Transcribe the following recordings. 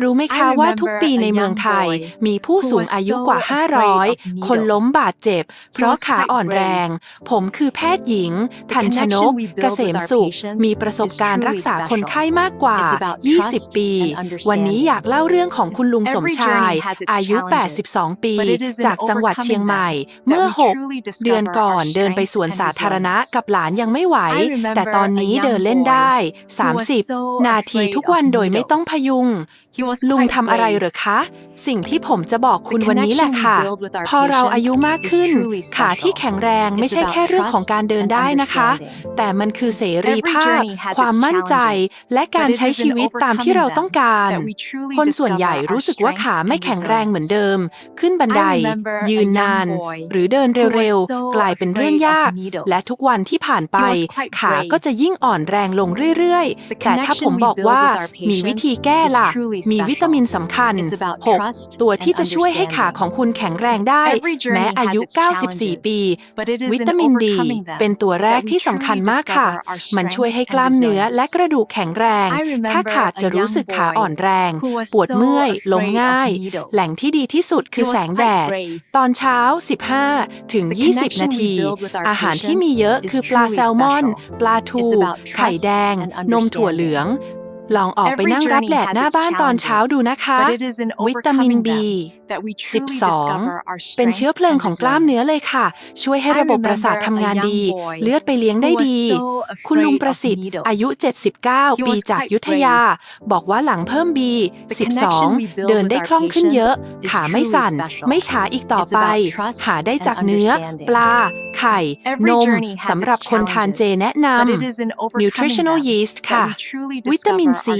รู้ไหมคะว่าทุกปีในเมืองไทย มีผู้สูงอายุกว่า 500 คนล้มบาดเจ็บ เพราะขาอ่อนแรง ผมคือแพทย์หญิง ทันชนก เกษมสุข มีประสบการณ์รักษาคนไข้มากกว่า 20 ปี วันนี้อยากเล่าเรื่องของคุณลุงสมชาย อายุ 82 ปี จากจังหวัดเชียงใหม่ เมื่อ 6 เดือนก่อนเดินไปสวนสาธารณะกับหลานยังไม่ไหว แต่ตอนนี้เดินเล่นได้ 30 นาทีทุกวันโดยไม่ต้องพยุงลุงทำอะไรเหรอคะ สิ่งที่ผมจะบอกคุณวันนี้แหละค่ะ พอเราอายุมากขึ้น ขาที่แข็งแรงไม่ใช่แค่เรื่องของการเดินได้นะคะ แต่มันคือเสรีภาพ ความมั่นใจ และการใช้ชีวิตตามที่เราต้องการ คนส่วนใหญ่รู้สึกว่าขาไม่แข็งแรงเหมือนเดิม ขึ้นบันได ยืนนาน หรือเดินเร็วๆ กลายเป็นเรื่องยาก และทุกวันที่ผ่านไป ขาก็จะยิ่งอ่อนแรงลงเรื่อยๆ แต่ถ้าผมบอกว่ามีวิธีแก้ล่ะมีวิตามินสำคัญ 6 ตัวที่จะช่วยให้ขาของคุณแข็งแรงได้ แม้อายุ 94 ปี วิตามินดี เป็นตัวแรกที่สำคัญมากค่ะ มันช่วยให้กล้ามเนื้อและกระดูกแข็งแรง ถ้าขาดจะรู้สึกขาอ่อนแรง ปวดเมื่อยล้มง่าย แหล่งที่ดีที่สุดคือแสงแดด ตอนเช้า 15 ถึง 20 นาที อาหารที่มีเยอะคือปลาแซลมอน ปลาทู ไข่แดง นมถั่วเหลือง ลองออกไปนั่งรับแดดหน้าบ้านตอนเช้าดูนะคะ วิตามิน B 12 เป็นเชื้อเพลิงของกล้ามเนื้อเลยค่ะ ช่วยให้ระบบประสาททำงานดี เลือดไปเลี้ยงได้ดี คุณลุงประสิทธิ์ อายุ 79 ปีจากยุทธยา บอกว่าหลังเพิ่ม B 12 เดินได้คล่องขึ้นเยอะ ขาไม่สั่น ไม่ช้าอีกต่อไป หาได้จากเนื้อ ปลา ไข่ นมสำหรับคนทานเจแนะนำ nutritional yeast ค่ะ วิตามินซี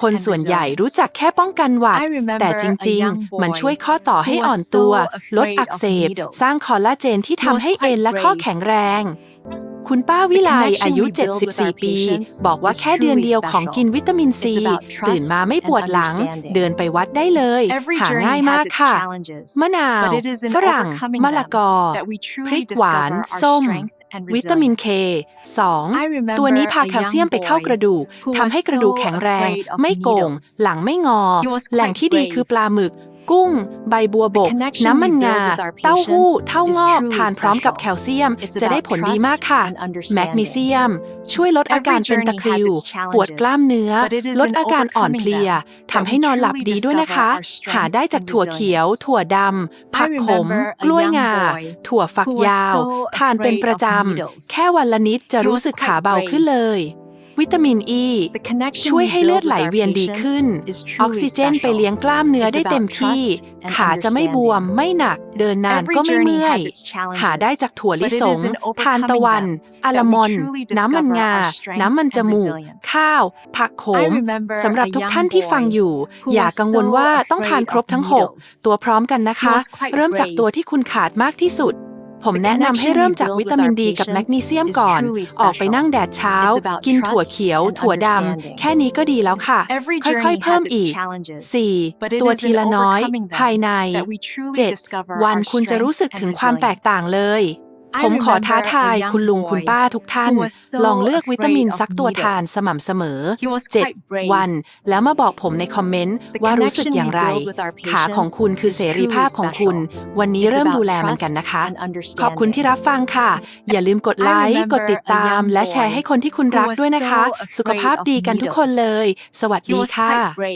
คนส่วนใหญ่รู้จักแค่ป้องกันหวัด แต่จริง ๆ มันช่วยข้อต่อให้อ่อนตัว ลดอักเสบ สร้างคอลลาเจนที่ทำให้เอ็นและข้อแข็งแรงคุณป้าวิไลอายุ 74 ปี บอกว่าแค่เดือนเดียวของกินวิตามินซี ตื่นมาไม่ปวดหลัง เดินไปวัดได้เลย หาง่ายมากค่ะ มะนาว ฝรั่ง มะละกอ พริกหวาน ส้ม วิตามินเค2ตัวนี้พาแคลเซียมไปเข้ากระดูกทำให้กระดูกแข็งแรง ไม่โก่ง หลังไม่งอ แหล่งที่ดีคือปลาหมึก กุ้ง ใบบัวบก น้ำมันงา เต้าหู้ เท่างอกทานพร้อมกับแคลเซียม จะได้ผลดีมากค่ะ แมกนีเซียม ช่วยลดอาการเป็นตะคริว ปวดกล้ามเนื้อ ลดอาการอ่อนเพลียทำให้นอนหลับดีด้วยนะคะ หาได้จากถั่วเขียว ถั่วดำผักขม กล้วยงา ถั่วฝักยาว ทานเป็นประจำ แค่วันละนิดจะรู้สึกขาเบาขึ้นเลย วิตามินอ e, ีช่วยให้เลือดไหลเวียนดีขึ้น ออกซิเจนไปเลี้ยงกล้ามเนื้อได้เต็มที่ ขาจะไม่บวม ไม่หนัก เดินนานก็ไม่เมื่อย หาได้จากถั่วลิสง ทานตะวันอะลามอน น้ำมันงา น้ำมันจมูก ข้าว ผักโขม สำหรับทุกท่านที่ฟังอยู่ อย่ากังวลว่าต้องทานครบทั้ง 6 ตัวพร้อมกันนะคะ เริ่มจากตัวที่คุณขาดมากที่สุด ผมแนะนำให้เริ่มจากวิตามินดีกับแมกนีเซียมก่อน ออกไปนั่งแดดเช้า กินถั่วเขียว ถั่วดำ แค่นี้ก็ดีแล้วค่ะ ค่อยๆ เพิ่มอีก 4. ตัวทีละน้อย ภายใน 7. วันคุณจะรู้สึกถึงความแตกต่างเลย ผมขอท้าทายคุณลุงคุณป้าทุกท่าน ลองเลือกวิตามินสักตัวทานสม่ำเสมอ 7 วัน แล้วมาบอกผมในคอมเมนต์ว่ารู้สึกอย่างไร ขาของคุณคือเสรีภาพของคุณ วันนี้เริ่มดูแลมันกันนะคะ ขอบคุณที่รับฟังค่ะ อย่าลืมกดไลค์ กดติดตาม และแชร์ให้คนที่คุณรักด้วยนะคะ สุขภาพดีกันทุกคนเลย สวัสดีค่ะ